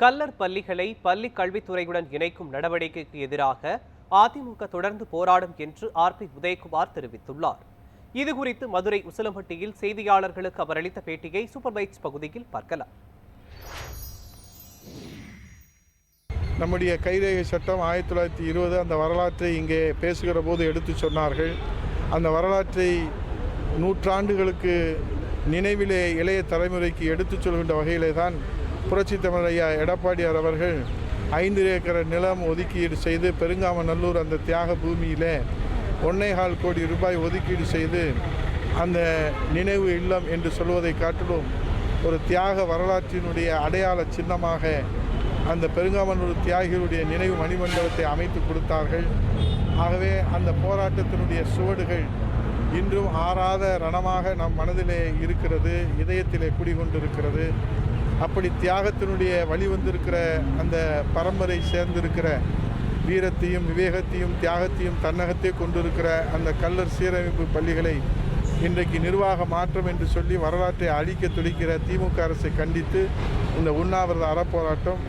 கல்லர் பள்ளிகளை பள்ளி கல்வித்துறையுடன் இணைக்கும் நடவடிக்கைக்கு எதிராக அதிமுக தொடர்ந்து போராடும் என்று ஆர் பி உதயகுமார் தெரிவித்துள்ளார். இதுகுறித்து மதுரை உசிலம்பட்டியில் செய்தியாளர்களுக்கு அவர் அளித்த பேட்டியை சூப்பர் பைட்ஸ் பகுதியில் பார்க்கலாம். நம்முடைய கைரேகை சட்டம் ஆயிரத்தி தொள்ளாயிரத்தி இருபது அந்த வரலாற்றை இங்கே பேசுகிற போது எடுத்து சொன்னார்கள். அந்த வரலாற்றை நூற்றாண்டுகளுக்கு நினைவிலே இளைய தலைமுறைக்கு எடுத்துச் சொல்கின்ற வகையிலே தான் புரட்சி தமிழையா எடப்பாடியார் அவர்கள் ஐந்து ஏக்கர் நிலம் ஒதுக்கீடு செய்து பெருங்காமநல்லூர் அந்த தியாக பூமியிலே ஒன்னேகால் கோடி ரூபாய் ஒதுக்கீடு செய்து அந்த நினைவு இல்லம் என்று சொல்வதை காட்டிலும் ஒரு தியாக வரலாற்றினுடைய அடையாள சின்னமாக அந்த பெருங்காமனூர் தியாகிகளுடைய நினைவு மணிமண்டபத்தை அமைத்து கொடுத்தார்கள். ஆகவே அந்த போராட்டத்தினுடைய சுவடுகள் இன்றும் ஆறாத ரணமாக நம் மனதிலே இருக்கிறது இதயத்திலே குடிகொண்டிருக்கிறது. அப்படி தியாகத்தினுடைய வழி வந்திருக்கிற அந்த பரம்பரை சேர்ந்திருக்கிற வீரத்தையும் விவேகத்தையும் தியாகத்தையும் தன்னகத்தே கொண்டிருக்கிற அந்த கல்லர் சீரமைப்பு பள்ளிகளை இன்றைக்கு நிர்வாக மாற்றம் என்று சொல்லி வரலாற்றை அழிக்க துடிக்கிற திமுக அரசை கண்டித்து இந்த உண்ணாவிரத அறப்போராட்டம்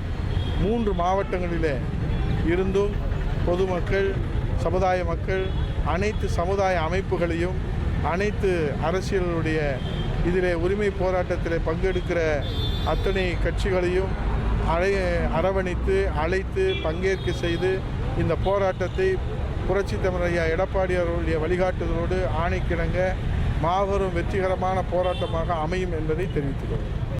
மூன்று மாவட்டங்களிலே இருந்தும் பொதுமக்கள் சமுதாய மக்கள் அனைத்து சமுதாய அமைப்புகளையும் அனைத்து அரசியலுடைய இதிலே உரிமை போராட்டத்தில் பங்கெடுக்கிற அத்தனை கட்சிகளையும் அழை அரவணைத்து அழைத்து பங்கேற்க செய்து இந்த போராட்டத்தை புரட்சி தமிழையா எடப்பாடி அவர்களுடைய வழிகாட்டுதலோடு ஆணைக்கிணங்க மாபெரும் வெற்றிகரமான போராட்டமாக அமையும் என்பதை தெரிவித்துள்ளோம்